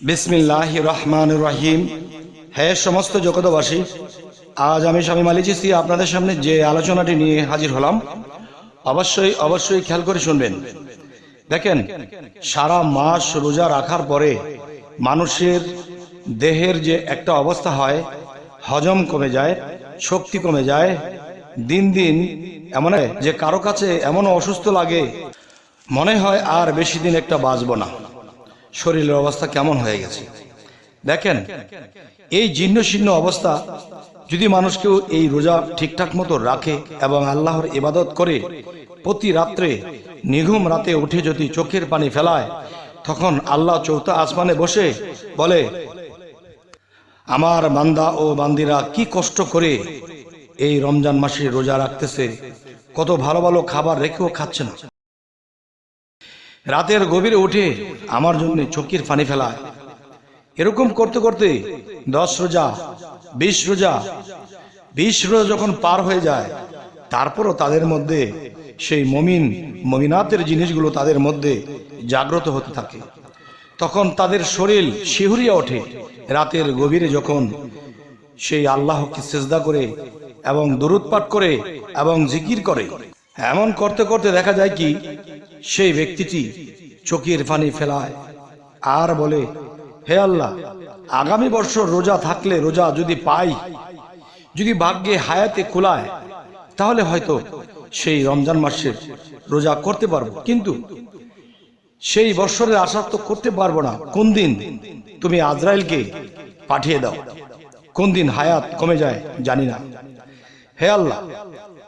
বিসমিল্লাহ রহমান রহিম। হে সমস্ত জগতবাসী আজ আমি স্বামী মালি আপনাদের সামনে যে আলোচনাটি নিয়ে হাজির হলাম, অবশ্যই অবশ্যই খেয়াল করে শুনবেন। দেখেন, সারা মাস রোজা রাখার পরে মানুষের দেহের যে একটা অবস্থা হয়, হজম কমে যায়, শক্তি কমে যায়, দিন দিন এমন যে কারও কাছে এমন অসুস্থ লাগে, মনে হয় আর বেশি দিন একটা বাঁচব না। শরীরের অবস্থা কেমন হয়ে গেছে? দেখেন, এই জীর্ণ শীর্ণ অবস্থা যদি মানুষকেও এই রোজা ঠিকঠাক মতো রাখে এবং আল্লাহর ইবাদত করে, প্রতি রাত্রে নিঘুম রাতে উঠে যদি চোখের পানি ফেলায়, তখন আল্লাহ চৌথা আসমানে বসে বলে, আমার বান্দা ও বান্দিরা কি কষ্ট করে এই রমজান মাসে রোজা রাখতেছে। কত ভালো ভালো খাবার রেখেও খাচ্ছে না। রাতের গভীরে উঠে আমার জন্য চোখের পানি ফেলায়। এরকম করতে করতে দশ রোজা, বিশ রোজা বিশ রোজা যখন পার হয়ে যায়, তারপরও তাদের মধ্যে সেই মমিন, মমিনাতের জিনিসগুলো তাদের মধ্যে জাগ্রত হতে থাকে। তখন তাদের শরীর শিহুরিয়া ওঠে। রাতের গভীরে যখন সেই আল্লাহকে সেজদা করে এবং পাঠ করে এবং জিকির করে। এমন করতে করতে দেখা যায় কি সেই ব্যক্তিটি চোখের পানি ফেলায় আর বলে, হে আল্লাহ, আগামী বছর রোজা থাকলে রোজা যদি পাই, যদি ভাগ্যে হায়াতে খোলায়, তাহলে হয়তো সেই রমজান মাসের রোজা করতে পারব। কিন্তু সেই বৎসরের আশা তো করতে পারব না। কোন দিন তুমি আজরাইলকে পাঠিয়ে দাও? কোন দিন হায়াত কমে যায় জানি না। হে আল্লাহ,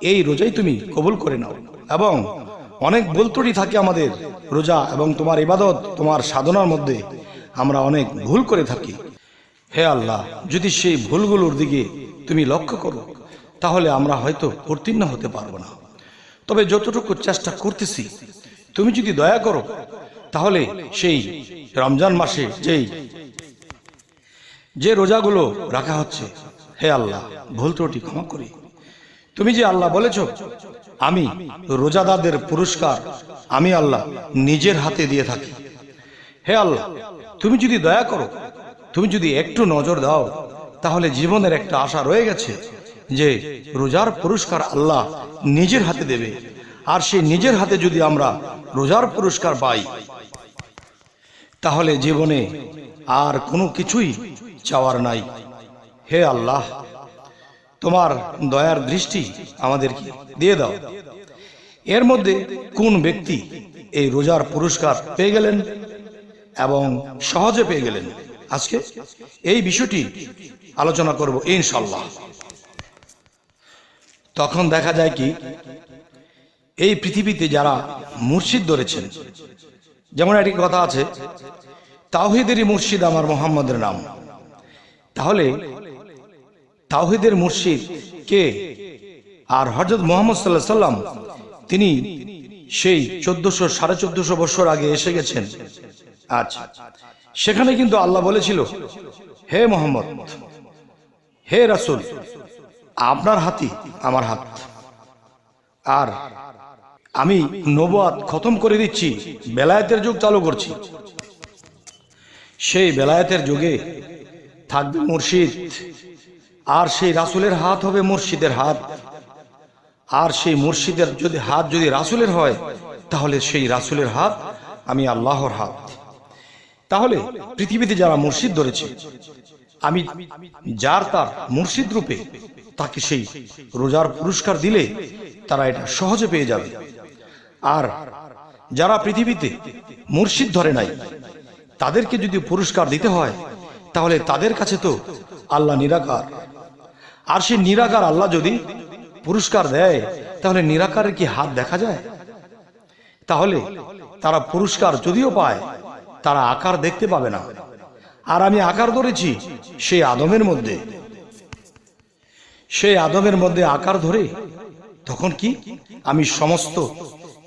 এই রোজাই তুমি কবুল করে নাও এবং অনেক ভুল ত্রুটি থাকে আমাদের, রোজা এবং তোমার ইবাদত, তোমার সাধনার মধ্যে। আমরা অনেক ভুল করে থাকি। হে আল্লাহ, যদি সেই ভুলগুলোর দিকে তুমি লক্ষ্য করো, তাহলে আমরা হয়তো উত্তীর্ণ হতে পারব না। তবে যতটুকু চেষ্টা করতেছি, তুমি যদি দয়া করো, তাহলে সেই রমজান মাসে যেই, যে রোজাগুলো রাখা হচ্ছে, হে আল্লাহ, ভুল ত্রুটি ক্ষমা করি। তুমি যে আল্লাহ বলেছ আমি রোজাদারদের পুরস্কার আমি আল্লাহ নিজের হাতে দিয়ে থাকি। হে আল্লাহ, তুমি যদি দয়া করো, তুমি যদি একটু নজর দাও, তাহলে জীবনের একটা আশা রয়ে গেছে যে রোজার পুরস্কার আল্লাহ নিজের হাতে দেবে। আর সেই নিজের হাতে যদি আমরা রোজার পুরস্কার পাই, তাহলে জীবনে আর কোনো কিছুই চাওয়ার নাই। হে আল্লাহ তোমার দয়ার দৃষ্টি আমাদেরকে দিয়ে দাও। এর মধ্যে কোন ব্যক্তি এই রোজার পুরস্কার পেয়ে গেলেন এবং সহজে পেয়ে গেলেন? আজকে এই বিষয়টি আলোচনা করব ইনশাল্লাহ তখন দেখা যায় কি, এই পৃথিবীতে যারা মুর্শিদ ধরেছেন, যেমন একটি কথা আছে, তাওহিদেরই মুর্শিদ আমার মোহাম্মদের নাম। তাহলে তাওহিদের মুর্শিদ কে? আর হজরত মোহাম্মদ সাল্লাহ সাল্লাম তিনি সেই চোদ্দশো, সাড়ে চোদ্দশো বছর আগে এসে গেছেন। আচ্ছা সেখানে কিন্তু আল্লাহ বলেছিল, হে মোহাম্মদ, হে রাসুল, আপনার হাতি আমার হাত। আর আমি নবাদ খতম করে দিচ্ছি, বেলায়েতের যুগ চালু করছি। সেই বেলায়েতের যুগে থাকবে মুর্শিদ আর সেই রাসুলের হাত হবে মুর্শিদের হাত। আর সেই মুর্শিদের যদি হাত যদি রাসুলের হয়, তাহলে সেই রাসুলের হাত আমি আল্লাহর হাত। তাহলে পৃথিবীতে যারা মুর্শিদ ধরেছে, আমি যার তার মুর্শিদ রূপে তাকে সেই রোজার পুরস্কার দিলে তারা এটা সহজে পেয়ে যাবে। আর যারা পৃথিবীতে মুর্শিদ ধরে নাই, তাদেরকে যদি পুরস্কার দিতে হয়, তাহলে তাদের কাছে তো আল্লাহ নিরাকার। আর সে নিরাকার আল্লাহ যদি পুরস্কার দেয়, তাহলে নিরাকারের কি হাত দেখা যায়? তাহলে তারা পুরস্কার যদিও পায়, তারা আকার দেখতে পাবে না। আর আমি আকার ধরেছি সেই আদমের মধ্যে। সেই আদমের মধ্যে আকার ধরে তখন কি? আমি সমস্ত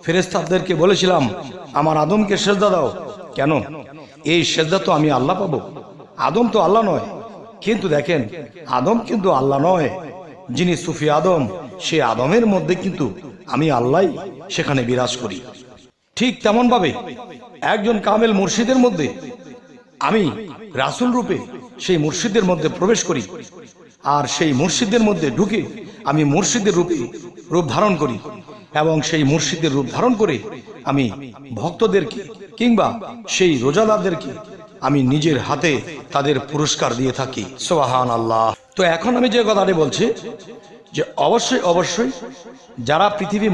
ফেরেস্তাদেরকে বলেছিলাম, আমার আদমকে সেজদা দাও। কেন? এই সেজদা তো আমি আল্লাহ পাবো। আদম তো আল্লাহ নয়। কিন্তু দেখেন, আদম কিন্তু আল্লাহ নয়, যিনি সুফি আদম, সে আদমের মধ্যে কিন্তু আমি আল্লাহ সেখানে বিরাজ করি। ঠিক তেমন ভাবে একজন কামেল মুর্শিদের মধ্যে আমি রাসুল রূপে সেই মুর্শিদের মধ্যে প্রবেশ করি, আর সেই মুর্শিদের মধ্যে ঢুকে আমি মুর্শিদের রূপে রূপ ধারণ করি এবং সেই মুর্শিদের রূপ ধারণ করে আমি ভক্তদেরকে কিংবা সেই রোজাদারদেরকে আমি নিজের হাতে তাদের পুরস্কার দিয়ে থাকি। সোহান আল্লাহ তো এখন আমি যে কথাটি বলছি, যে অবশ্যই অবশ্যই যারা পৃথিবী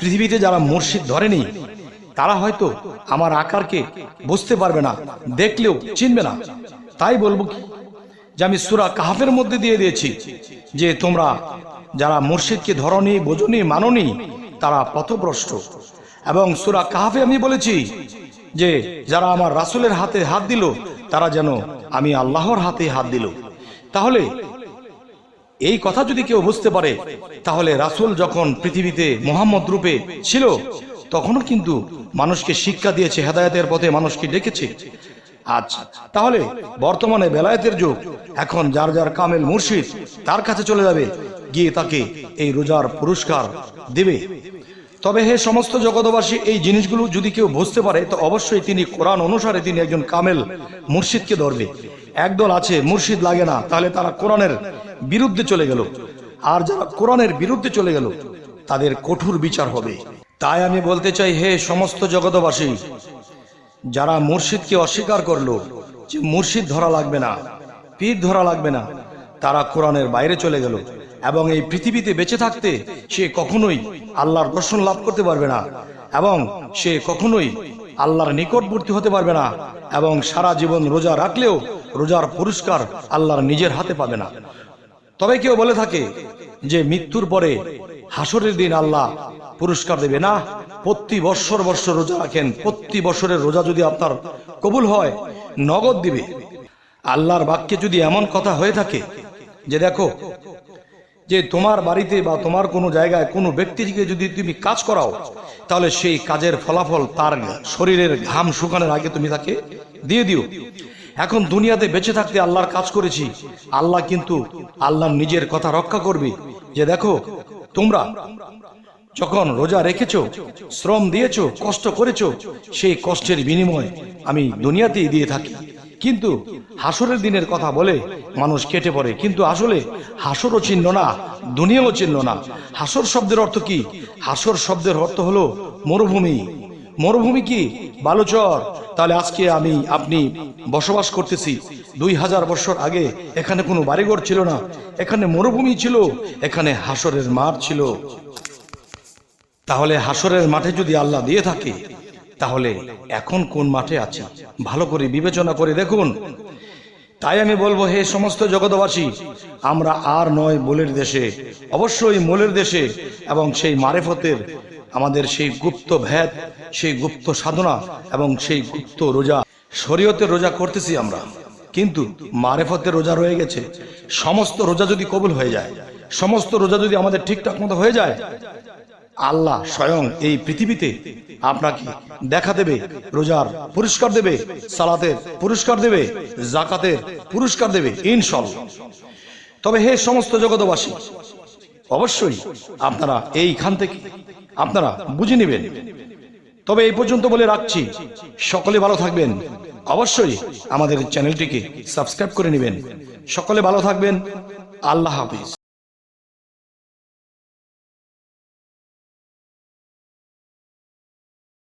পৃথিবীতে যারা মুর্শিদ ধরেনি, তারা হয়তো আমার আকারকে বুঝতে পারবে না, দেখলেও চিনবে না। তাই বলব কি, যে আমি সুরা কাহাফের মধ্যে দিয়ে দিয়েছি, যে তোমরা যারা মুর্শিদকে ধরনি, বোঝনি, মাননি, তারা পথভ্রষ্ট। এবং সুরা কাহাফে আমি বলেছি যে যারা আমার রাসুলের হাতে হাত দিল, তারা যেন আমি আল্লাহর হাতে হাত দিল। তাহলে এই কথা যদি কেউ বুঝতে পারে, তাহলে রাসুল যখন পৃথিবীতে মোহাম্মদ রূপে ছিল, তখনও কিন্তু মানুষকে শিক্ষা দিয়েছে, হেদায়তের পথে মানুষকে ডেকেছে। আচ্ছা তাহলে বর্তমানে বেলায়েতের যুগ, এখন যার যার কামেল মুর্শিদ, তার কাছে চলে যাবে, গিয়ে তাকে এই রোজার পুরস্কার দেবে। তবে হে সমস্ত জগতবাসী এই জিনিসগুলো যদি কেউ বুঝতে পারে, তো অবশ্যই তিনি কোরআন অনুসারে তিনি একজন কামেল মুর্শিদকে ধরবে। একদল আছে, মুর্শিদ লাগে না, তাহলে তারা কোরআনের বিরুদ্ধে চলে গেল। আর যারা কোরআনের বিরুদ্ধে চলে গেল, তাদের কঠোর বিচার হবে। তাই আমি বলতে চাই, হে সমস্ত জগতবাসী যারা মুর্শিদকে অস্বীকার করল যে মুর্শিদ ধরা লাগবে না, পীর ধরা লাগবে না, তারা কোরআনের বাইরে চলে গেল। এবং এই পৃথিবীতে বেঁচে থাকতে সে কখনোই আল্লাহর দর্শন লাভ করতে পারবে না এবং সে কখনোই আল্লাহর নিকটবর্তী হতে পারবে না এবং সারা জীবন রোজা রাখলেও রোজার পুরস্কার আল্লাহর নিজের হাতে পাবে না। তবে কেউ বলে থাকে যে মৃত্যুর পরে হাসরের দিন আল্লাহ পুরস্কার দেবে না। প্রতি বৎসর বৎসর রোজা রাখেন, প্রতি বছরের রোজা যদি আপনার কবুল হয়, নগদ দিবে। আল্লাহর বাক্যে যদি এমন কথা হয়ে থাকে যে দেখো যে তোমার বাড়িতে বা তোমার কোনো জায়গায় কোনো ব্যক্তিকে যদি তুমি কাজ করাও, তাহলে সেই কাজের ফলাফল তার শরীরের ঘাম শুকানোর আগে তুমি তাকে দিয়ে দিও। এখন দুনিয়াতে বেঁচে থাকতে আল্লাহর কাজ করেছি, আল্লাহ কিন্তু আল্লাহর নিজের কথা রক্ষা করবে। যে দেখো, তোমরা যখন রোজা রেখেছো, শ্রম দিয়েছ, কষ্ট করেছ, সেই কষ্টের বিনিময় আমি দুনিয়াতেই দিয়ে থাকি। কিন্তু হাসরের দিনের কথা বলে মানুষ কেটে পড়ে। কিন্তু আসলে হাসরও চিহ্ন না দুনিয়াও চিহ্ন না। হাসর শব্দের অর্থ কি? হাসর শব্দের অর্থ হলো মরুভূমি। মরুভূমি কি? বালুচর। তাহলে আজকে আমি, আপনি বসবাস করতেছি। দুই হাজার বছর আগে এখানে কোনো বাড়িঘর ছিল না। এখানে মরুভূমি ছিল, এখানে হাসরের মাঠ ছিল। তাহলে হাসরের মাঠে যদি আল্লাহ দিয়ে থাকে তাহলে এখন কোন মাঠে আছে? ভালো করে বিবেচনা করে দেখুন। তাই আমি বলব, হে সমস্ত জগতবাসী আমরা আর নয় মোলের দেশে, অবশ্যই মোলের দেশে এবং সেই মারেফতের আমাদের সেই গুপ্ত ভেদ, সেই গুপ্ত সাধনা এবং সেই গুপ্ত রোজা। শরীয়তের রোজা করতেছি আমরা, কিন্তু মারেফতের রোজা রয়ে গেছে। সমস্ত রোজা যদি কবুল হয়ে যায়, সমস্ত রোজা যদি আমাদের ঠিকঠাক মতো হয়ে যায় আল্লাহ স্বয়ং এই পৃথিবীতে আপনাকে দেখা দেবে, রোজার পুরস্কার দেবে, সালাতের পুরস্কার দেবে, জাকাতের পুরস্কার দেবে, ইনশাল্লাহ। তবে হে সমস্ত জগতবাসী অবশ্যই আপনারা এইখান থেকে আপনারা বুঝে নেবেন। তবে এই পর্যন্ত বলে রাখছি, সকলে ভালো থাকবেন। অবশ্যই আমাদের চ্যানেলটিকে সাবস্ক্রাইব করে নেবেন। সকলে ভালো থাকবেন। আল্লাহ হাফিজ।